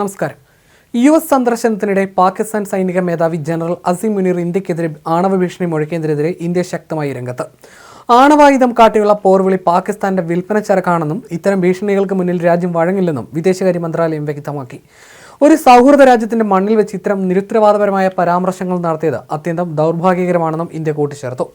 നമസ്കാരം. U S സന്ദർശനത്തിനിടെ പാകിസ്ഥാൻ സൈനിക മേധാവി ജനറൽ അസിം മുനീർ ഇന്ത്യക്കെതിരെ ആണവ ഭീഷണി മുഴക്കിയതിനെതിരെ ഇന്ത്യ ശക്തമായി രംഗത്ത്. ആണവായുധം കാട്ടിയുള്ള പോർവിളി പാകിസ്ഥാന്റെ വിൽപ്പന ചരക്കാണെന്നും ഇത്തരം ഭീഷണികൾക്ക് മുന്നിൽ രാജ്യം വഴങ്ങില്ലെന്നും വിദേശകാര്യ മന്ത്രാലയം വ്യക്തമാക്കി. ഒരു സൗഹൃദ രാജ്യത്തിന്റെ മണ്ണിൽ വെച്ച് ഇത്തരം നിരുത്തരവാദപരമായ പരാമർശങ്ങൾ നടത്തിയത് അത്യന്തം ദൗർഭാഗ്യകരമാണെന്നും ഇന്ത്യ കൂട്ടിച്ചേർത്തു.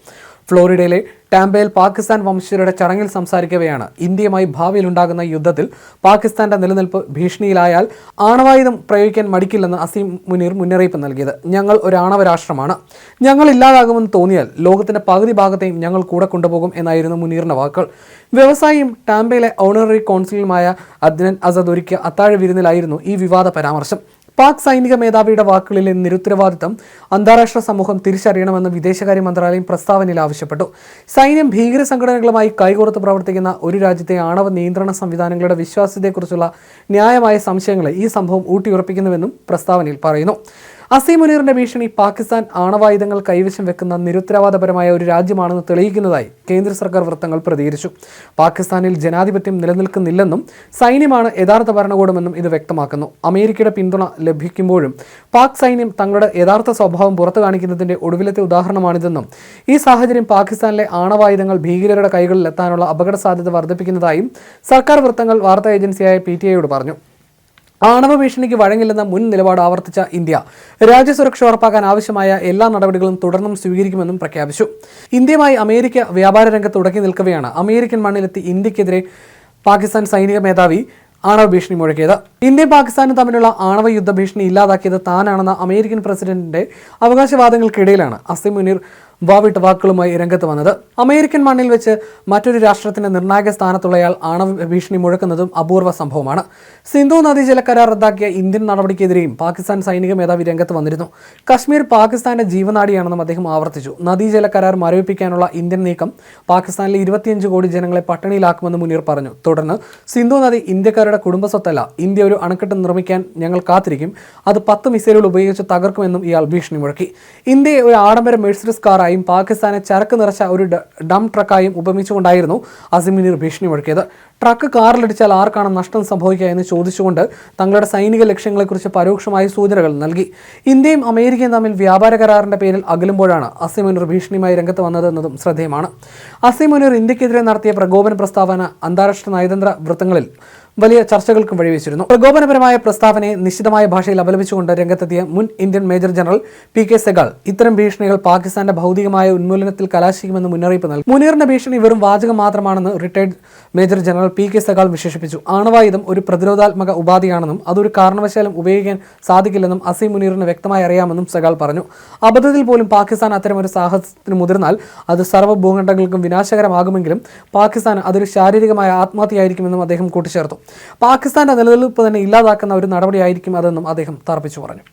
ഫ്ലോറിഡയിലെ ടാമ്പയിൽ പാകിസ്ഥാൻ വംശജരുടെ ചടങ്ങിൽ സംസാരിക്കവെയാണ്. ഇന്ത്യയുമായി ഭാവിയിൽ ഉണ്ടാകുന്ന യുദ്ധത്തിൽ പാകിസ്ഥാന്റെ നിലനിൽപ്പ് ഭീഷണിയിലായാൽ ആണവായുധം പ്രയോഗിക്കാൻ മടിക്കില്ലെന്ന് അസീം മുനീർ മുന്നറിയിപ്പ് നൽകിയത്. ഞങ്ങൾ ഒരു ആണവ രാഷ്ട്രമാണ്. ഞങ്ങൾ ഇല്ലാതാകുമെന്ന് തോന്നിയാൽ ലോകത്തിന്റെ പകുതി ഭാഗത്തെയും ഞങ്ങൾ കൂടെ കൊണ്ടുപോകും എന്നായിരുന്നു മുനീറിന്റെ വാക്കുകൾ. വ്യവസായിയും ടാമ്പയിലെ ഓണററി കൗൺസിലുമായ അദ്നൻ അസദ് ഒരുക്കിയ അത്താഴ വിരുന്നിലായിരുന്നു ഈ വിവാദ പരാമർശം. പാക് സൈനിക മേധാവിയുടെ വാക്കുകളിലെ നിരുത്തരവാദിത്തം അന്താരാഷ്ട്ര സമൂഹം തിരിച്ചറിയണമെന്ന് വിദേശകാര്യ മന്ത്രാലയം പ്രസ്താവനയിൽ ആവശ്യപ്പെട്ടു. സൈന്യം ഭീകര സംഘടനകളുമായി കൈകോർത്ത് പ്രവർത്തിക്കുന്ന ഒരു രാജ്യത്തെ ആണവ നിയന്ത്രണ സംവിധാനങ്ങളുടെ വിശ്വാസ്യതയെക്കുറിച്ചുള്ള ന്യായമായ സംശയങ്ങളെ ഈ സംഭവം ഊട്ടിയുറപ്പിക്കുന്നുവെന്നും പ്രസ്താവനയിൽ പറയുന്നു. അസീം മുനീറിന്റെ ഭീഷണി പാകിസ്ഥാൻ ആണവായുധങ്ങൾ കൈവശം വെക്കുന്ന നിരുത്തരവാദപരമായ ഒരു രാജ്യമാണെന്ന് തെളിയിക്കുന്നതായി കേന്ദ്ര സർക്കാർ വൃത്തങ്ങൾ പ്രതികരിച്ചു. പാകിസ്ഥാനിൽ ജനാധിപത്യം നിലനിൽക്കുന്നില്ലെന്നും സൈന്യമാണ് യഥാർത്ഥ ഭരണകൂടമെന്നും ഇത് വ്യക്തമാക്കുന്നു. അമേരിക്കയുടെ പിന്തുണ ലഭിക്കുമ്പോഴും പാക് സൈന്യം തങ്ങളുടെ യഥാർത്ഥ സ്വഭാവം പുറത്തു കാണിക്കുന്നതിന്റെ ഒടുവിലത്തെ ഉദാഹരണമാണിതെന്നും ഈ സാഹചര്യം പാകിസ്ഥാനിലെ ആണവായുധങ്ങൾ ഭീകരരുടെ കൈകളിൽ എത്താനുള്ള അപകട സാധ്യത വർദ്ധിപ്പിക്കുന്നതായും സർക്കാർ വൃത്തങ്ങൾ വാർത്താ ഏജൻസിയായ പി ടി ഐയോട് പറഞ്ഞു. ആണവ ഭീഷണിക്ക് വഴങ്ങില്ലെന്ന മുൻ നിലപാട് ആവർത്തിച്ച ഇന്ത്യ. രാജ്യസുരക്ഷ ഉറപ്പാക്കാൻ ആവശ്യമായ എല്ലാ നടപടികളും തുടർന്നും സ്വീകരിക്കുമെന്നും പ്രഖ്യാപിച്ചു. ഇന്ത്യയുമായി അമേരിക്ക വ്യാപാര രംഗത്ത് തുടങ്ങി നിൽക്കവെയാണ് അമേരിക്കൻ മണ്ണിലെത്തി ഇന്ത്യക്കെതിരെ പാകിസ്ഥാൻ സൈനിക മേധാവി ആണവ ഭീഷണി മുഴക്കിയത്. ഇന്ത്യയും പാകിസ്ഥാനും തമ്മിലുള്ള ആണവ യുദ്ധ ഭീഷണി ഇല്ലാതാക്കിയത് താനാണെന്ന അമേരിക്കൻ പ്രസിഡന്റിന്റെ അവകാശവാദങ്ങൾക്കിടയിലാണ്. അസിം മുനീർ വാവിട്ട വാക്കുകളുമായി രംഗത്ത് വന്നത്. അമേരിക്കൻ മണ്ണിൽ വെച്ച് മറ്റൊരു രാഷ്ട്രത്തിന്റെ നിർണായക സ്ഥാനത്തുള്ളയാൾ ആണവ ഭീഷണി മുഴക്കുന്നതും അപൂർവ സംഭവമാണ്. സിന്ധു നദീജല കരാർ റദ്ദാക്കിയ ഇന്ത്യൻ നടപടിക്കെതിരെയും പാകിസ്ഥാൻ സൈനിക മേധാവി രംഗത്ത് വന്നിരുന്നു. കശ്മീർ പാകിസ്ഥാന്റെ ജീവനാടിയാണെന്നും അദ്ദേഹം ആവർത്തിച്ചു. നദീജല കരാർ മരവിപ്പിക്കാനുള്ള ഇന്ത്യൻ നീക്കം പാകിസ്ഥാനിലെ ഇരുപത്തിയഞ്ച് കോടി ജനങ്ങളെ പട്ടിണിയിലാക്കുമെന്ന് മുനീർ പറഞ്ഞു. തുടർന്ന് സിന്ധു നദി ഇന്ത്യക്കാരുടെ കുടുംബസ്വത്തല്ല ഇന്ത്യ ഒരു അണക്കെട്ട് നിർമ്മിക്കാൻ ഞങ്ങൾ കാത്തിരിക്കും. അത് പത്ത് മിസൈലുകൾ ഉപയോഗിച്ച് തകർക്കുമെന്നും ഇയാൾ ഭീഷണി മുഴക്കി. ഇന്ത്യയെ ഒരു ആഡംബര മെഴ്സിഡസ് കാറായും പാകിസ്ഥാനെ ചരക്ക് നിറച്ച ഒരു ഡം ട്രക്കായും ഉപമിച്ചുകൊണ്ടായിരുന്നു അസിമിനീർ ഭീഷണി മുഴക്കിയത് ട്രക്ക് കാറിലിടിച്ചാൽ ആർക്കാണ് നഷ്ടം സംഭവിക്കുക എന്ന് ചോദിച്ചുകൊണ്ട് തങ്ങളുടെ സൈനിക ലക്ഷ്യങ്ങളെക്കുറിച്ച് പരോക്ഷമായ സൂചനകൾ നൽകി. ഇന്ത്യയും അമേരിക്കയും തമ്മിൽ വ്യാപാര കരാറിന്റെ പേരിൽ അകലുമ്പോഴാണ് അസിമുനീർ ഭീഷണിയുമായി രംഗത്ത് വന്നതെന്നതും ശ്രദ്ധേയമാണ്. അസിമുനീർ ഇന്ത്യക്കെതിരെ നടത്തിയ പ്രകോപന പ്രസ്താവന അന്താരാഷ്ട്ര നയതന്ത്ര വൃത്തങ്ങളിൽ വലിയ ചർച്ചകൾക്കും വഴിവെച്ചിരുന്നു. പ്രകോപനപരമായ പ്രസ്താവനയെ നിശ്ചിതമായ ഭാഷയിൽ അപലപിച്ചുകൊണ്ട് രംഗത്തെത്തിയ മുൻ Indian major general P K Sehgal ഇത്തരം ഭീഷണികൾ പാകിസ്ഥാന്റെ ഭൗതികമായ ഉന്മൂലനത്തിൽ കലാശിക്കുമെന്ന് മുന്നറിയിപ്പ് നൽകി. മുനീറിന്റെ ഭീഷണി വെറും വാചകം മാത്രമാണെന്ന് retired major general P K Sehgal വിശേഷിപ്പിച്ചു. ആണവായുധം ഒരു പ്രതിരോധാത്മക ഉപാധിയാണെന്നും അതൊരു കാരണവശാലും ഉപയോഗിക്കാൻ സാധിക്കില്ലെന്നും അസീം മുനീറിന് വ്യക്തമായി അറിയാമെന്നും സെഗാൾ പറഞ്ഞു. അബദ്ധത്തിൽ പോലും പാകിസ്ഥാൻ അത്തരം ഒരു സാഹസത്തിന് മുതിർന്നാൽ അത് സർവ ഭൂഖണ്ഡങ്ങൾക്കും വിനാശകരമാകുമെങ്കിലും പാകിസ്ഥാൻ അതൊരു ശാരീരികമായ ആത്മഹത്യയായിരിക്കുമെന്നും അദ്ദേഹം കൂട്ടിച്ചേർത്തു. പാകിസ്ഥാന്റെ നിലനിൽപ്പ് തന്നെ ഇല്ലാതാക്കുന്ന ഒരു നടപടിയായിരിക്കും അതെന്നും അദ്ദേഹം തർപ്പിച്ചു പറഞ്ഞു.